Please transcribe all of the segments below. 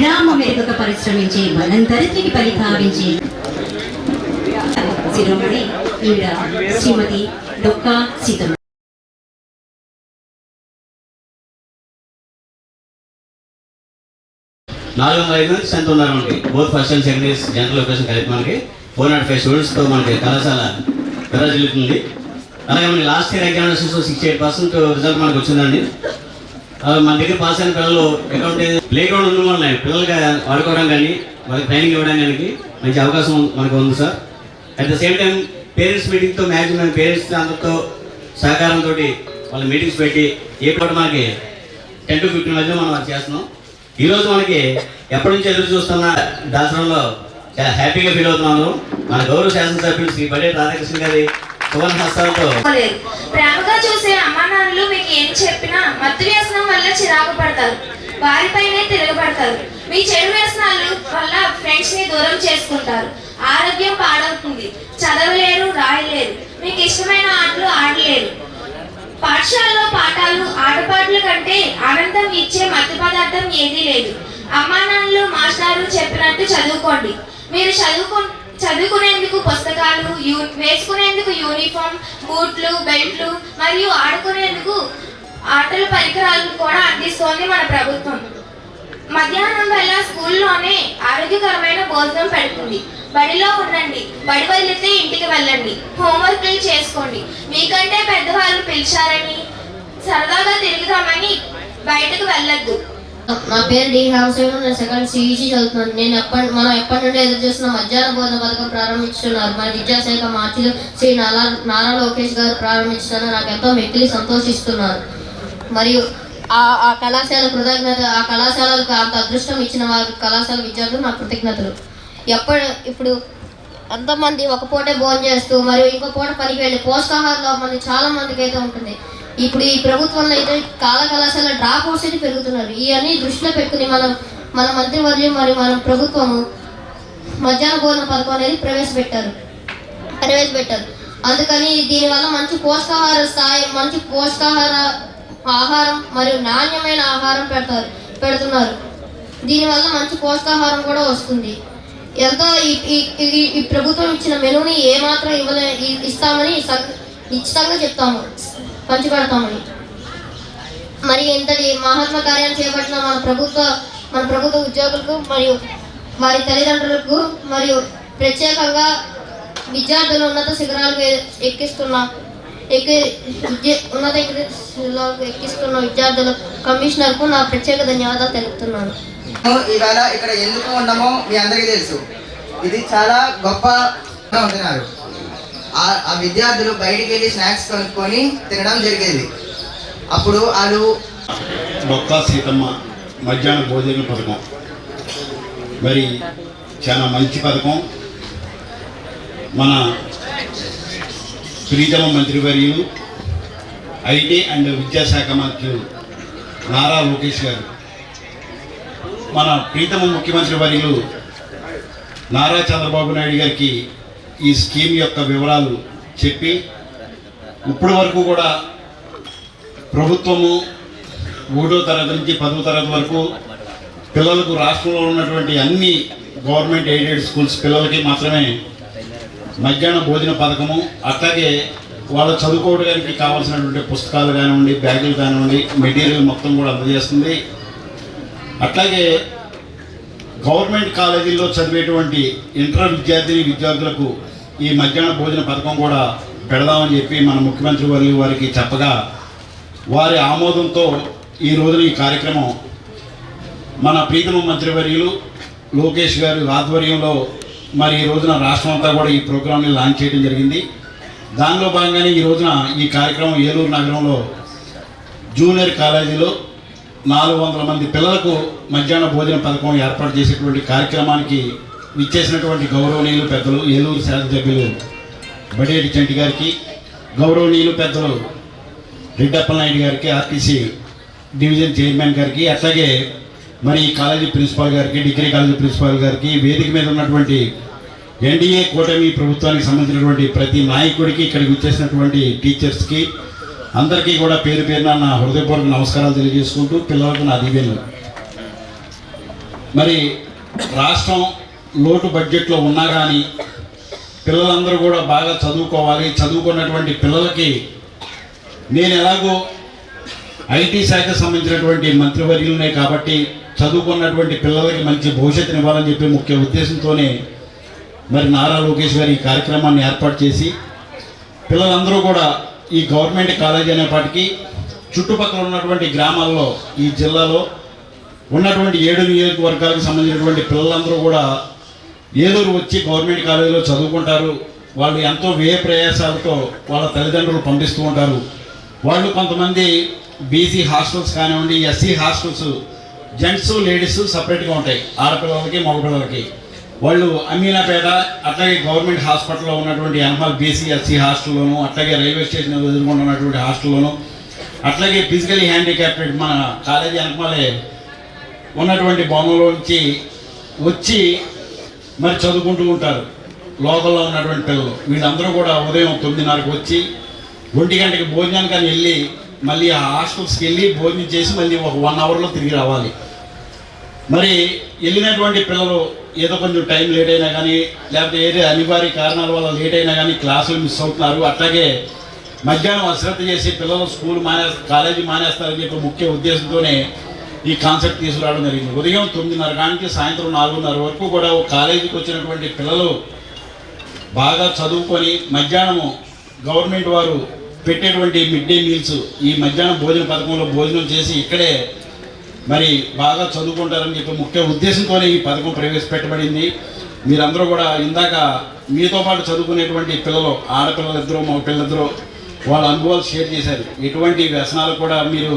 విరామ మెరుగక పరిశ్రమించి మనందరికీ పరిపాలించి శిరోమణి ఈవిడ శ్రీమతి డొక్కా సీతమ్మ. నాలుగు వందల ఐదు మంది స్ట్రెంత్ ఉన్నారండి both first and second years general location కలిపి మనకి. ఫోర్ నాట్ ఫైవ్ స్టూడెంట్స్తో మనకి కళాశాల విరాజిల్లుతుంది అలాగే మనకి last year examinations sixty eight percent result మనకు వచ్చిందండి. మన దగ్గర పాస్ అయిన పిల్లలు అకౌంట్ ప్లే గ్రౌండ్ ఉండడం వల్ల పిల్లలకి ఆడుకోవడం కానీ వాళ్ళకి ట్రైనింగ్ ఇవ్వడం కానీ మంచి అవకాశం మనకు ఉంది sir at the same time parents మీటింగ్తో maximum parents అందరితో సహకారంతో వాళ్ళ మీటింగ్స్ పెట్టి ఏ పాటు మనకి టెన్ టు ఫిఫ్టీన్ మధ్య మనం అది చేస్తున్నాం. ఈ రోజు మనకి ఎప్పటి నుంచి ఎదురు చూస్తున్న దాసరంలో చాలా హ్యాపీగా ఫీల్ అవుతున్నాను మన గౌరవ శాసనసభ్యులు శ్రీ బడే రాధాకృష్ణ గారి ప్రేమగా చూసే అమ్మా నాన్నలు మీకు ఏం చెప్పినా మత్తు వ్యసనం వల్ల చిరాకు పడతారు. వారిపైనే తిరగబడతారు మీ చెడు వ్యసనాలు వల్ల ఫ్రెండ్స్ని దూరం చేసుకుంటారు. ఆరోగ్యం పాడవుతుంది. చదవలేరు రాయలేరు. మీకు ఇష్టమైన ఆటలు ఆడలేరు. పాఠశాలలో పాఠాలు ఆటపాటల కంటే ఆనందం ఇచ్చే మత్తు పదార్థం ఏదీ లేదు. అమ్మా నాన్నలు మాస్టారు చెప్పినట్టు చదువుకోండి. మీరు చదువుకు చదువుకునేందుకు పుస్తకాలు యూ వేసుకునేందుకు యూనిఫామ్ బూట్లు బెల్ట్లు మరియు ఆడుకునేందుకు ఆటల పరికరాలను కూడా అందిస్తోంది మన ప్రభుత్వం. మధ్యాహ్నం వేళ స్కూల్లోనే ఆరోగ్యకరమైన భోజనం పెడుతుంది. బడిలో ఉండండి. బడి వదిలితే ఇంటికి వెళ్ళండి. హోంవర్క్లు చేసుకోండి. మీకంటే పెద్దవాళ్ళు పిలిచారని సరదాగా తిరుగుదామని బయటకు వెళ్ళద్దు. నా పేరు డి హంసేను నేను సెకండ్ సిఈసి చదువుతున్నాను. నేను ఎప్పటి మనం ఎప్పటి నుండి ఎదురు చూస్తున్న మధ్యాహ్న భోజన పథకం ప్రారంభించుతున్నారు మన విద్యాశాఖ మార్చిలో శ్రీ నారా నారా లోకేష్ గారు ప్రారంభించారని నాకు ఎంతో మెక్కిలి సంతోషిస్తున్నారు. మరియు ఆ ఆ కళాశాల కృతజ్ఞత ఆ కళాశాలకు అంత అదృష్టం ఇచ్చిన వారి కళాశాల విద్యార్థులు నా కృతజ్ఞతలు. ఎప్పుడు ఇప్పుడు ఎంతమంది ఒక పూటే భోజనం చేస్తూ మరియు ఇంకో పూట పనికి వెళ్ళి పోషకాహార మంది చాలా మందికి అయితే ఉంటుంది. ఇప్పుడు ఈ ప్రభుత్వంలో అయితే కాల కళాశాల డ్రాప్ అవుట్స్ అయితే పెరుగుతున్నారు. ఇవన్నీ దృష్టిలో పెట్టుకుని మనం మన మంత్రివర్యం మరియు మన ప్రభుత్వము మధ్యాహ్న భోజన పథకం అనేది ప్రవేశపెట్టారు. ప్రవేశపెట్టారు. అందుకని దీనివల్ల మంచి పోషకాహార స్థాయి మంచి పోషకాహార ఆహారం మరియు నాణ్యమైన ఆహారం పెడతారు పెడుతున్నారు. దీనివల్ల మంచి పోషకాహారం కూడా వస్తుంది. ఎంతో ఈ ఈ- ప్రభుత్వం ఇచ్చిన మెనూని ఏమాత్రం ఇవ్వలే ఇస్తామని స- నిశ్చితంగా చెప్తాము. పంచిపెడతామని. మరి ఇంతటి మహాత్మ కార్యాలు చేపట్టిన మన ప్రభుత్వ మన ప్రభుత్వ ఉద్యోగులకు మరియు వారి తల్లిదండ్రులకు మరియు ప్రత్యేకంగా విద్యార్థులు ఉన్నత శిఖరాలకు ఎక్కిస్తున్న ఎక్కి విద్య ఉన్నత శిఖరాలకు ఎక్కిస్తున్న విద్యార్థుల కమిషనర్కు నా ప్రత్యేక ధన్యవాదాలు తెలుపుతున్నాను. ఇవాళ ఇక్కడ ఎందుకు ఉన్నామో మీ అందరికీ తెలుసు. ఇది చాలా గొప్ప ఉంటున్నారు ఆ విద్యార్థులు బయటికి వెళ్ళి స్నాక్స్ కొనుక్కొని తినడం జరిగేది. అప్పుడు వాళ్ళు బొత్తా సీతమ్మ మధ్యాహ్న భోజన పథకం. మరి చాలా మంచి పథకం. మన ప్రీతమ మంత్రివర్యులు ఐటీ అండ్ విద్యాశాఖ మంత్రి నారా లోకేష్ గారు. మన ప్రీతమ ముఖ్యమంత్రి వర్యులు నారా చంద్రబాబు నాయుడు గారికి ఈ స్కీమ్ యొక్క వివరాలు చెప్పి ఇప్పటి వరకు కూడా ప్రభుత్వము ఒకటో తరగతి నుంచి పదో తరగతి వరకు పిల్లలకు రాష్ట్రంలో ఉన్నటువంటి అన్ని గవర్నమెంట్ ఎయిడెడ్ స్కూల్స్ పిల్లలకి మాత్రమే మధ్యాహ్న భోజన పథకము అట్లాగే వాళ్ళు చదువుకోవడానికి కావాల్సినటువంటి పుస్తకాలు కానివ్వండి బ్యాగులు కానివ్వండి మెటీరియల్ మొత్తం కూడా అందజేస్తుంది. అట్లాగే గవర్నమెంట్ కాలేజీల్లో చదివేటువంటి ఇంటర్ విద్యార్థిని విద్యార్థులకు ఈ మధ్యాహ్న భోజన పథకం కూడా పెడదామని చెప్పి మన ముఖ్యమంత్రి వారి వారికి చెప్పగా వారి ఆమోదంతో ఈ రోజున ఈ కార్యక్రమం మన ప్రీతమ మంత్రివర్యులు లోకేష్ గారి ఆధ్వర్యంలో మరి ఈ రోజున రాష్ట్రం అంతా కూడా ఈ ప్రోగ్రామ్ని లాంచ్ చేయడం జరిగింది. దానిలో భాగంగానే ఈ రోజున ఈ కార్యక్రమం ఏలూరు నగరంలో జూనియర్ కాలేజీలో నాలుగు వందల మంది పిల్లలకు మధ్యాహ్న భోజన పథకం ఏర్పాటు చేసేటువంటి కార్యక్రమానికి ఇచ్చేసినటువంటి గౌరవనీయులు పెద్దలు ఏలూరు శాసనసభ్యులు బడేటి చంటి గారికి గౌరవనీయులు పెద్దలు రెడ్డప్పలనాయుడు గారికి ఆర్టీసీ డివిజన్ చైర్మన్ గారికి అట్లాగే మరి ఈ కాలేజీ ప్రిన్సిపాల్ గారికి డిగ్రీ కాలేజీ ప్రిన్సిపాల్ గారికి వేదిక మీద ఉన్నటువంటి ఎన్డీఏ కూటమి ప్రభుత్వానికి సంబంధించినటువంటి ప్రతి నాయకుడికి ఇక్కడికి వచ్చేసినటువంటి టీచర్స్కి అందరికీ కూడా పేరు పేరున నా హృదయపూర్వక నమస్కారాలు తెలియజేసుకుంటూ పిల్లలకు నా దీవెనలు. మరి రాష్ట్రం లోటు బడ్జెట్లో ఉన్నా కానీ పిల్లలందరూ కూడా బాగా చదువుకోవాలి. చదువుకున్నటువంటి పిల్లలకి నేను ఎలాగో ఐటీ శాఖకు సంబంధించినటువంటి మంత్రివర్యులనే కాబట్టి చదువుకున్నటువంటి పిల్లలకి మంచి భవిష్యత్తుని ఇవ్వాలని చెప్పి ముఖ్య ఉద్దేశంతోనే మరి నారా లోకేష్ గారు ఈ కార్యక్రమాన్ని ఏర్పాటు చేసి పిల్లలందరూ కూడా ఈ గవర్నమెంట్ కాలేజీ అనేపాటికి చుట్టుపక్కల ఉన్నటువంటి గ్రామాల్లో ఈ జిల్లాలో ఉన్నటువంటి ఏడు నియోజకవర్గాలకు సంబంధించినటువంటి పిల్లలందరూ కూడా ఏదోరు వచ్చి గవర్నమెంట్ కాలేజీలో చదువుకుంటారు. వాళ్ళు ఎంతో వ్యయ ప్రయాసాలతో వాళ్ళ తల్లిదండ్రులు పంపిస్తూ ఉంటారు. వాళ్ళు కొంతమంది బీసీ హాస్టల్స్ కానివ్వండి ఎస్సీ హాస్టల్స్ జెంట్స్ లేడీస్ సపరేట్గా ఉంటాయి. ఆడపిల్లలకి మగపిల్లలకి. వాళ్ళు అమీనాపేట అట్లాగే గవర్నమెంట్ హాస్పిటల్లో ఉన్నటువంటి ఎన్ఎల్ బీసీ ఎస్సీ హాస్టల్లోను అట్లాగే రైల్వే స్టేషన్ ఎదుర్కొంటున్నటువంటి ఉన్నటువంటి హాస్టల్లోను అట్లాగే ఫిజికలీ హ్యాండిక్యాప్టెడ్ మన కాలేజీ వెనకమాలే ఉన్నటువంటి భవనంలో నుంచి వచ్చి మరి చదువుకుంటూ ఉంటారు. లోకల్లో ఉన్నటువంటి పిల్లలు. వీళ్ళందరూ కూడా ఉదయం తొమ్మిదిన్నరకు వచ్చి ఒంటి గంటకి భోజనానికి అని వెళ్ళి మళ్ళీ ఆ హాస్టల్స్కి వెళ్ళి భోజనం చేసి మళ్ళీ ఒక వన్ అవర్లో తిరిగి రావాలి. మరి వెళ్ళినటువంటి పిల్లలు ఏదో కొంచెం టైం లేట్ అయినా కానీ లేకపోతే ఏదో అనివార్య కారణాల వల్ల లేట్ అయినా కానీ క్లాసులు మిస్ అవుతున్నారు. అట్లాగే మధ్యాహ్నం అశ్రద్ధ చేసి పిల్లలు స్కూల్ మానే కాలేజీ మానేస్తారని చెప్పి ముఖ్య ఉద్దేశంతోనే ఈ కాన్సెప్ట్ తీసుకురావడం జరిగింది. ఉదయం తొమ్మిదిన్నర కానికి సాయంత్రం నాలుగున్నర వరకు కూడా ఒక కాలేజీకి వచ్చినటువంటి పిల్లలు బాగా చదువుకొని మధ్యాహ్నము గవర్నమెంట్ వారు పెట్టేటువంటి మిడ్ డే మీల్స్ ఈ మధ్యాహ్నం భోజన పథకంలో భోజనం చేసి ఇక్కడే మరి బాగా చదువుకుంటారని చెప్పి ముఖ్య ఉద్దేశంతోనే ఈ పథకం ప్రవేశపెట్టబడింది. మీరందరూ కూడా ఇందాక మీతో పాటు చదువుకునేటువంటి పిల్లలు ఆడపిల్లలిద్దరూ మగ పిల్లలిద్దరూ వాళ్ళ అనుభవాలు షేర్ చేశారు. ఎటువంటి వ్యసనాలు కూడా మీరు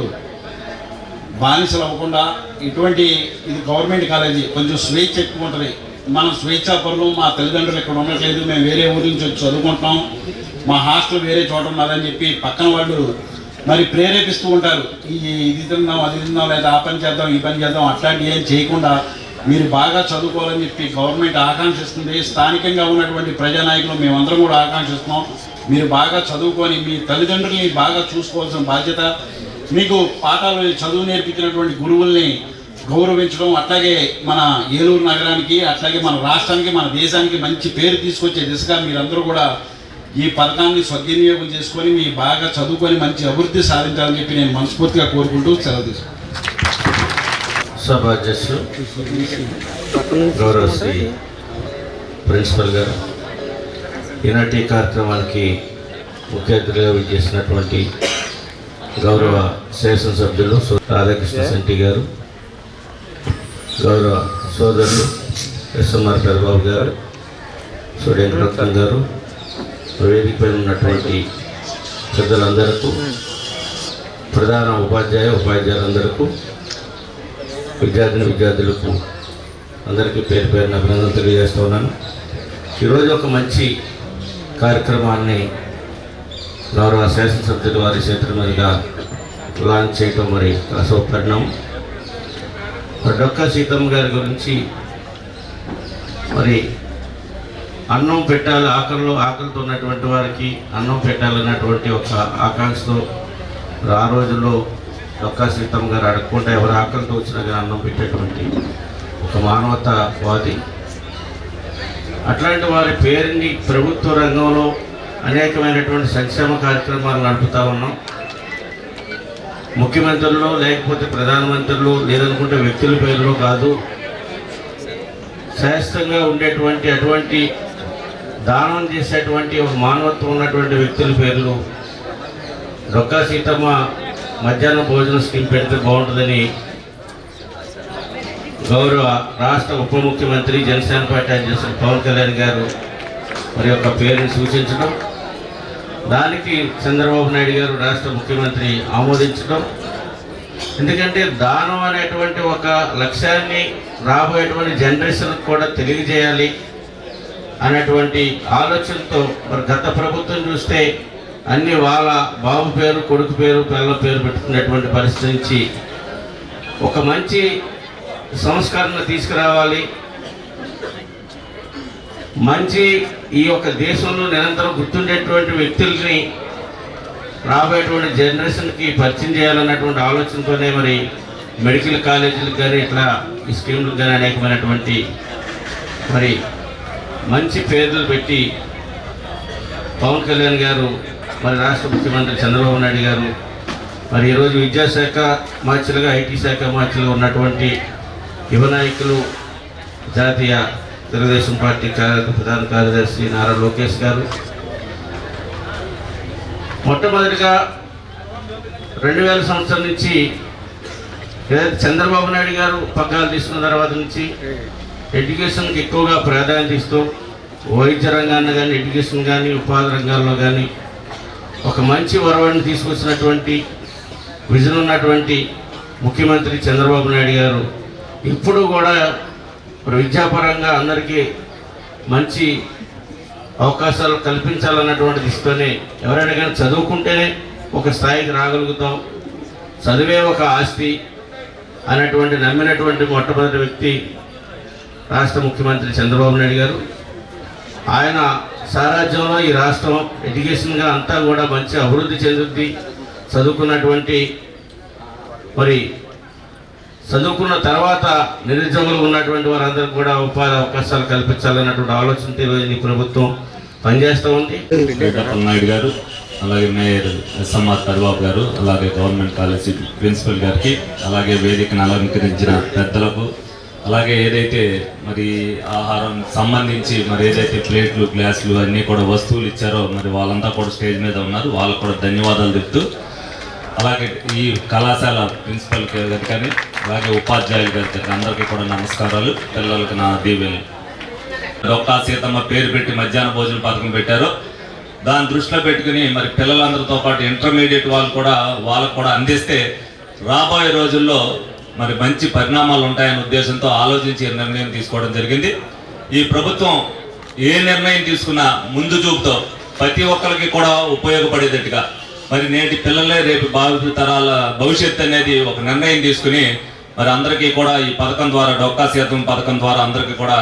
బానిసలు అవ్వకుండా ఇటువంటి ఇది గవర్నమెంట్ కాలేజీ కొంచెం స్వేచ్ఛ ఎక్కువ ఉంటుంది. మనం స్వేచ్ఛాపరులు మా తల్లిదండ్రులు ఇక్కడ ఉండట్లేదు మేము వేరే ఊరి నుంచి వచ్చి చదువుకుంటున్నాం. మా హాస్టల్ వేరే చోట ఉన్నదని చెప్పి పక్కన వాళ్ళు మరి ప్రేరేపిస్తూ ఉంటారు. ఈ ఇది తిందాం అది తిందాం లేదా ఆ పని చేద్దాం ఈ పని చేద్దాం అట్లాంటివి ఏం చేయకుండా మీరు బాగా చదువుకోవాలని చెప్పి గవర్నమెంట్ ఆకాంక్షిస్తుంది. స్థానికంగా ఉన్నటువంటి ప్రజానాయకులు మేమందరం కూడా ఆకాంక్షిస్తున్నాం. మీరు బాగా చదువుకొని మీ తల్లిదండ్రుల్ని బాగా చూసుకోవాల్సిన బాధ్యత మీకు పాఠాలు చదువు నేర్పించినటువంటి గురువుల్ని గౌరవించడం అట్లాగే మన ఏలూరు నగరానికి అట్లాగే మన రాష్ట్రానికి మన దేశానికి మంచి పేరు తీసుకొచ్చే దిశగా మీరందరూ కూడా ఈ పథకాన్ని సద్వినియోగం చేసుకొని మీ బాగా చదువుకొని మంచి అభివృద్ధి సాధించాలని చెప్పి నేను మనస్ఫూర్తిగా కోరుకుంటూ సెలవు తీసుకుంటాను గౌరవ శ్రీ ప్రిన్సిపల్ గారు ఈనాటి కార్యక్రమానికి ముఖ్య అతిథిగా విచ్చేసినటువంటి గౌరవ శాసనసభ్యులు రాధాకృష్ణ శెట్టి గారు గౌరవ సోదరులు ఎస్ఎంఆర్ పెదబాబు గారు సూర్యం రత్నం గారు వేదికపై ఉన్నటువంటి పెద్దలందరకు ప్రధాన ఉపాధ్యాయ ఉపాధ్యాయులందరకు విద్యార్థిని విద్యార్థులకు అందరికీ పేరు పేరున అభినందనలు తెలియజేస్తూ ఉన్నాను. ఈరోజు ఒక మంచి కార్యక్రమాన్ని గౌరవ శాసనసభ్యుల వారి చేతుల మీదుగా లాంచ్ చేయటం మరి అశోపరిణం డొక్కా సీతమ్మ గారి గురించి మరి అన్నం పెట్టాలి ఆకలిలో ఆకలితో ఉన్నటువంటి వారికి అన్నం పెట్టాలన్నటువంటి ఒక ఆకాంక్షతో ఆ రోజుల్లో డొక్కా సీతమ్మ గారు అడగకుండా ఎవరు ఆకలితో వచ్చినా కానీ అన్నం పెట్టేటువంటి ఒక మానవతావాది. అట్లాంటి వారి పేరుని ప్రభుత్వ రంగంలో అనేకమైనటువంటి సంక్షేమ కార్యక్రమాలు నడుపుతా ఉన్నాం. ముఖ్యమంత్రులు లేకపోతే ప్రధానమంత్రులు లేదనుకుంటే వ్యక్తుల పేర్లు కాదు. శాశ్వతంగా ఉండేటువంటి అటువంటి దానం చేసేటువంటి ఒక మానవత్వం ఉన్నటువంటి వ్యక్తుల పేర్లు డొక్కా సీతమ్మ మధ్యాహ్న భోజన స్కీమ్ పెడితే బాగుంటుందని గౌరవ రాష్ట్ర ఉప ముఖ్యమంత్రి జనసేన పార్టీ అధ్యక్షులు పవన్ కళ్యాణ్ గారు మరి యొక్క పేరుని సూచించడం. దానికి చంద్రబాబు నాయుడు గారు రాష్ట్ర ముఖ్యమంత్రి ఆమోదించడం. ఎందుకంటే దానం అనేటువంటి ఒక లక్ష్యాన్ని రాబోయేటువంటి జనరేషన్కి కూడా తెలియజేయాలి అనేటువంటి ఆలోచనతో మరి గత ప్రభుత్వం చూస్తే అన్ని వాళ్ళ బాబు పేరు కొడుకు పేరు పిల్లల పేరు పెట్టుకునేటువంటి పరిస్థితి నుంచి ఒక మంచి సంస్కరణ తీసుకురావాలి. మంచి ఈ యొక్క దేశంలో నిరంతరం గుర్తుండేటువంటి వ్యక్తుల్ని రాబోయేటువంటి జనరేషన్కి పరిచయం చేయాలన్నటువంటి ఆలోచనతోనే మరి మెడికల్ కాలేజీలకు కానీ ఇట్లా ఈ స్కీమ్లకు కానీ అనేకమైనటువంటి మరి మంచి పేర్లు పెట్టి పవన్ కళ్యాణ్ గారు మరి రాష్ట్ర ముఖ్యమంత్రి చంద్రబాబు నాయుడు గారు మరి ఈరోజు విద్యాశాఖ మార్చులుగా ఐటీ శాఖ మార్చులుగా ఉన్నటువంటి యువ నాయకులు జాతీయ తెలుగుదేశం పార్టీ ప్రధాన కార్యదర్శి నారా లోకేష్ గారు. మొట్టమొదటిగా రెండు వేల సంవత్సరం నుంచి ఏదైతే చంద్రబాబు నాయుడు గారు పగ్గాలు తీసుకున్న తర్వాత నుంచి ఎడ్యుకేషన్కి ఎక్కువగా ప్రాధాన్యత ఇస్తూ వైద్య రంగాన్ని కానీ ఎడ్యుకేషన్ కానీ ఉపాధి రంగాల్లో కానీ ఒక మంచి వరవడిని తీసుకొచ్చినటువంటి విజన్ ఉన్నటువంటి ముఖ్యమంత్రి చంద్రబాబు నాయుడు గారు ఇప్పుడు కూడా ఇప్పుడు విద్యాపరంగా అందరికీ మంచి అవకాశాలు కల్పించాలన్నటువంటి దిశతోనే ఎవరైనా కానీ చదువుకుంటేనే ఒక స్థాయికి రాగలుగుతాం. చదివే ఒక ఆస్తి అనేటువంటి నమ్మినటువంటి మొట్టమొదటి వ్యక్తి రాష్ట్ర ముఖ్యమంత్రి చంద్రబాబు నాయుడు గారు. ఆయన సారాజ్యంలో ఈ రాష్ట్రం ఎడ్యుకేషన్గా అంతా కూడా మంచి అభివృద్ధి చెందుద్ది. చదువుకున్నటువంటి మరి చదువుకున్న తర్వాత నిరుద్యోగులు ఉన్నటువంటి వారందరికి కూడా ఉపాధి అవకాశాలు కల్పించాలన్నటువంటి ఆలోచనతో ఈరోజు ఈ ప్రభుత్వం. పనిచేస్తూ ఉంది. నాయుడు గారు అలాగే మేయర్ ఎస్ఎంఆర్ కరిబాబు గారు అలాగే గవర్నమెంట్ కాలేజీ ప్రిన్సిపల్ గారికి అలాగే వేదికను అలంకరించిన పెద్దలకు అలాగే ఏదైతే మరి ఆహారం సంబంధించి మరి ఏదైతే ప్లేట్లు గ్లాసులు అన్నీ కూడా వస్తువులు ఇచ్చారో మరి వాళ్ళంతా కూడా స్టేజ్ మీద ఉన్నారు. వాళ్ళకు కూడా ధన్యవాదాలు చెప్తూ అలాగే ఈ కళాశాల ప్రిన్సిపల్ గారికి కానీ అలాగే ఉపాధ్యాయులు గారికి అందరికీ కూడా నమస్కారాలు. పిల్లలకు నా దీవెలు డొక్కా సీతమ్మ పేరు పెట్టి మధ్యాహ్న భోజన పథకం పెట్టారు. దాన్ని దృష్టిలో పెట్టుకుని మరి పిల్లలందరితో పాటు ఇంటర్మీడియట్ వాళ్ళు కూడా వాళ్ళకు కూడా అందిస్తే రాబోయే రోజుల్లో మరి మంచి పరిణామాలు ఉంటాయనే ఉద్దేశంతో ఆలోచించి నిర్ణయం తీసుకోవడం జరిగింది. ఈ ప్రభుత్వం ఏ నిర్ణయం తీసుకున్నా ముందు చూపుతో ప్రతి ఒక్కరికి కూడా ఉపయోగపడేటట్టుగా మరి నేటి పిల్లలే రేపు భావి తరాల భవిష్యత్ అనేది ఒక నిర్ణయం తీసుకుని మరి అందరికీ కూడా ఈ పథకం ద్వారా డొక్కా సీతం పథకం ద్వారా అందరికీ కూడా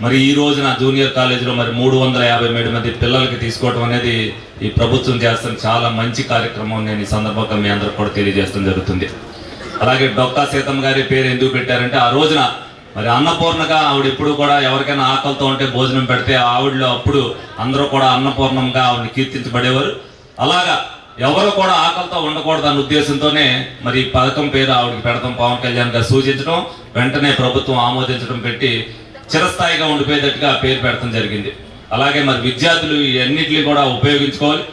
మరి ఈ రోజున జూనియర్ కాలేజీలో మరి మూడు వందల యాభై ఏడు మంది పిల్లలకి తీసుకోవడం అనేది ఈ ప్రభుత్వం చేస్తున్న చాలా మంచి కార్యక్రమం నేను ఈ సందర్భంగా మీ అందరికి కూడా తెలియజేయడం జరుగుతుంది. అలాగే డొక్కా సీతమ్మ గారి పేరు ఎందుకు పెట్టారంటే ఆ రోజున మరి అన్నపూర్ణగా ఆవిడ ఎప్పుడు కూడా ఎవరికైనా ఆకలితో ఉంటే భోజనం పెడితే ఆవిడలో అప్పుడు అందరూ కూడా అన్నపూర్ణంగా ఆవిడని కీర్తించబడేవారు. అలాగా ఎవరు కూడా ఆకలితో ఉండకూడదు అన్న ఉద్దేశంతోనే మరి ఈ పథకం పేరు ఆవిడకి పెడతాం పవన్ కళ్యాణ్ గారు సూచించడం వెంటనే ప్రభుత్వం ఆమోదించడం పెట్టి చిరస్థాయిగా ఉండిపోయేటట్టుగా ఆ పేరు పెడతాం జరిగింది. అలాగే మరి విద్యార్థులు ఇవన్నిటిని కూడా ఉపయోగించుకోవాలి.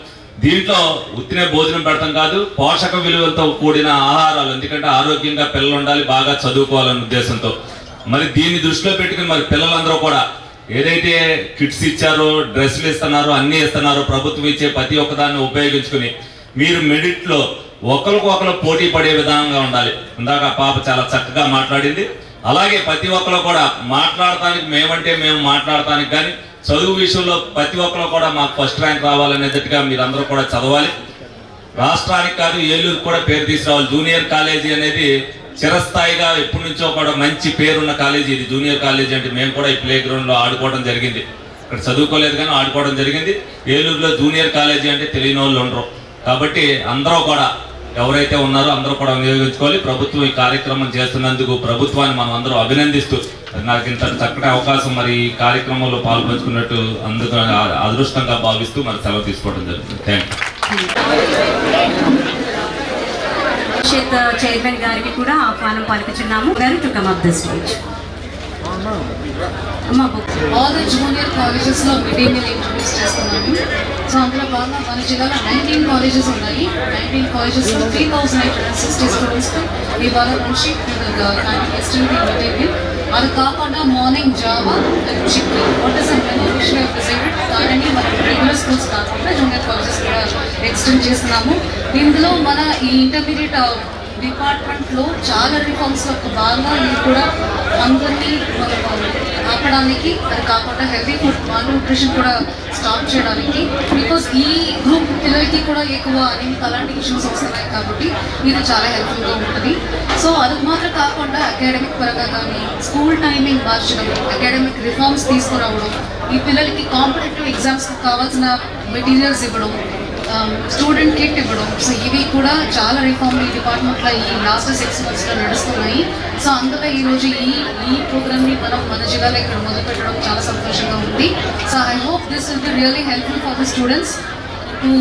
దీంట్లో ఉత్తినే భోజనం పెడతాం కాదు పోషక విలువలతో కూడిన ఆహారాలు ఎందుకంటే ఆరోగ్యంగా పిల్లలు ఉండాలి బాగా చదువుకోవాలన్న ఉద్దేశంతో. మరి దీన్ని దృష్టిలో పెట్టుకుని మరి పిల్లలందరూ కూడా ఏదైతే కిట్స్ ఇచ్చారో డ్రెస్సులు ఇస్తున్నారో అన్నీ ఇస్తున్నారో ప్రభుత్వం ఇచ్చే ప్రతి ఒక్కదాన్ని ఉపయోగించుకుని మీరు మెడిట్లో ఒకరికొకరు పోటీ పడే విధానంగా ఉండాలి. ఇందాక పాప చాలా చక్కగా మాట్లాడింది. అలాగే ప్రతి ఒక్కరు కూడా మాట్లాడటానికి మేమంటే మేము మాట్లాడటానికి కానీ చదువు విషయంలో ప్రతి ఒక్కరు కూడా మాకు ఫస్ట్ ర్యాంక్ రావాలనేటట్టుగా మీరందరూ కూడా చదవాలి. రాష్ట్రానికి కాదు ఏలూరు కూడా పేరు తీసుకురావాలి. జూనియర్ కాలేజీ అనేది చిరస్థాయిగా ఎప్పటి నుంచో కూడా మంచి పేరున్న కాలేజీ ఇది. జూనియర్ కాలేజీ అంటే మేము కూడా ఈ ప్లే గ్రౌండ్లో ఆడుకోవడం జరిగింది. ఇక్కడ చదువుకోలేదు కానీ ఆడుకోవడం జరిగింది. ఏలూరులో జూనియర్ కాలేజీ అంటే తెలియని వాళ్ళు ఉండరు. కాబట్టి అందరూ కూడా ఎవరైతే ఉన్నారో అందరూ కూడా వినియోగించుకోవాలి. ప్రభుత్వం ఈ కార్యక్రమం చేస్తున్నందుకు ప్రభుత్వాన్ని మనం అందరూ అభినందిస్తూ నాకు ఇంత చక్కటి అవకాశం మరి ఈ కార్యక్రమంలో పాల్పంచుకున్నట్టు అందుకు అదృష్టంగా భావిస్తూ మరి సెలవు తీసుకోవడం జరుగుతుంది. థ్యాంక్ చైర్మన్ గారికి కూడా ఆహ్వానం పలుకుచున్నాము. గారు to come up the stage. అమ్మ బుక్. ఆల్ ద జూనియర్ కాలేజెస్లో మిడ్ డే మీల్ ఇంట్రొడ్యూస్ చేస్తున్నాము. సో అందులో భాగంగా మన జిల్లాలో నైన్టీన్ కాలేజెస్ ఉన్నాయి. Nineteen colleges three thousand eight hundred sixty స్టూడెంట్స్కి ఇవాళ నుంచి ఎస్టింగ్ uh, మిడ్ అది కాకుండా మార్నింగ్ జావా చిక్కి what is and wish decided దానిని మన రెగ్యులర్ స్కూల్స్ కాకుండా జూనియర్ కాలేజెస్ కూడా ఎక్స్టెండ్ చేస్తున్నాము. ఇందులో మన ఈ ఇంటర్మీడియట్ డిపార్ట్మెంట్లో uh, చాలా రిఫార్మ్స్లో భాగంగా ఇది కూడా అందరినీ మనము uh, ఆపడానికి అది కాకుండా హెల్తీ ఫుడ్ మాల్ న్యూట్రిషన్ కూడా స్టాప్ చేయడానికి. బికాస్ ఈ గ్రూప్ పిల్లలకి కూడా ఎక్కువ అనేవి అలాంటి ఇష్యూస్ వస్తున్నాయి కాబట్టి ఇది చాలా హెల్ప్ఫుల్గా ఉంటుంది. సో అది మాత్రం కాకుండా అకాడమిక్ పరంగా కానీ స్కూల్ టైమింగ్ మార్చడం అకాడమిక్ రిఫార్మ్స్ తీసుకురావడం ఈ పిల్లలకి కాంపిటేటివ్ ఎగ్జామ్స్కి కావాల్సిన మెటీరియల్స్ ఇవ్వడం Um, స్టూడెంట్ కిట్ ఇవ్వడం. సో ఇవి కూడా చాలా రిఫార్మ్ ఈ డిపార్ట్మెంట్లో ఈ లాస్ట్ సిక్స్ మంత్స్లో నడుస్తున్నాయి. సో అందులో ఈరోజు ఈ ఈ ప్రోగ్రామ్ని మనం మన జిల్లాలో ఇక్కడ మొదలు పెట్టడం చాలా సంతోషంగా ఉంది. So I hope this will be really helpful for the students to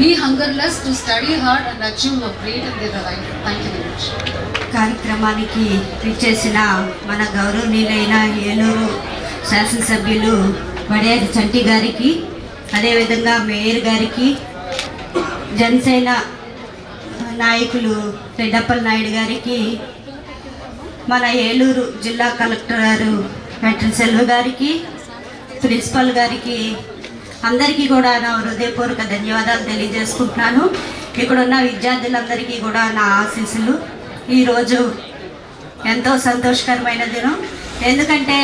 be hungerless to study hard and achieve great in their life thank you very much కార్యక్రమానికి విచ్చేసిన మన గౌరవనీయులైన ఏలూరు శాసనసభ్యులు వడియారి చంటి గారికి అదేవిధంగా మేయర్ గారికి జనసేన నాయకులు రెడ్డప్పల్ నాయుడు గారికి మన ఏలూరు జిల్లా కలెక్టర్ గారు వెంకట సెల్వ గారికి ప్రిన్సిపల్ గారికి అందరికీ కూడా నా హృదయపూర్వక ధన్యవాదాలు తెలియజేసుకుంటున్నాను. ఇక్కడ ఉన్న విద్యార్థులందరికీ కూడా నా ఆశీస్సులు. ఈరోజు ఎంతో సంతోషకరమైన దినం. ఎందుకంటే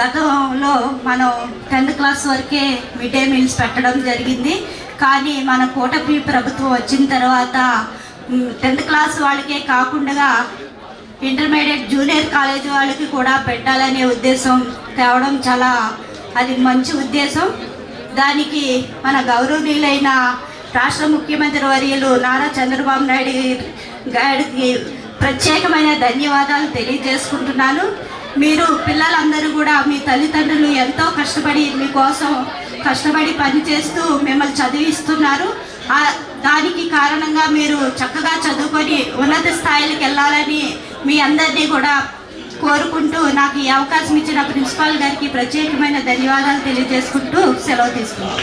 గతంలో మనం టెన్త్ క్లాస్ వరకే మిడ్ డే మీల్స్ పెట్టడం జరిగింది. కానీ మన కూటమి ప్రభుత్వం వచ్చిన తర్వాత టెన్త్ క్లాస్ వాళ్ళకే కాకుండా ఇంటర్మీడియట్ జూనియర్ కాలేజ్ వాళ్ళకి కూడా పెట్టాలనే ఉద్దేశం తేవడం చాలా అది మంచి ఉద్దేశం. దానికి మన గౌరవనీయులైన రాష్ట్ర ముఖ్యమంత్రి వర్యులు నారా చంద్రబాబు నాయుడు గారికి ప్రత్యేకమైన ధన్యవాదాలు తెలియజేసుకుంటున్నాను. మీరు పిల్లలందరూ కూడా మీ తల్లిదండ్రులు ఎంతో కష్టపడి మీకోసం కష్టపడి పనిచేస్తూ మిమ్మల్ని చదివిస్తున్నారు. ఆ దానికి కారణంగా మీరు చక్కగా చదువుకొని ఉన్నత స్థాయిలకు వెళ్ళాలని మీ అందరినీ కూడా కోరుకుంటూ నాకు ఈ అవకాశం ఇచ్చిన ప్రిన్సిపాల్ గారికి ప్రత్యేకమైన ధన్యవాదాలు తెలియజేసుకుంటూ సెలవు తీసుకుంటాను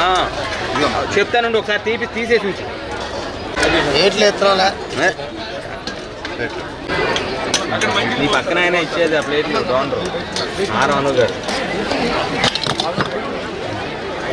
ఆ, ఇదిగో, చెప్తానండి ఒకసారి తీపి తీసేసి ఉంచు? నీ పక్కన ఆయన ఇచ్చేది ఆ ప్లేట్లు డోనరు. ఆరు అను గారు.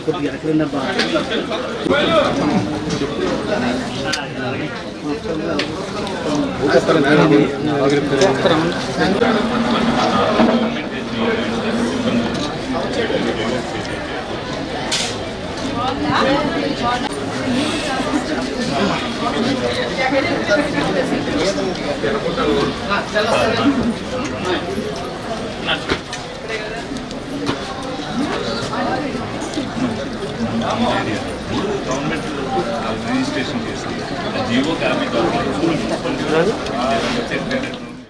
కొద్దిగా ఎక్కడన్నా బాగా పక్కకు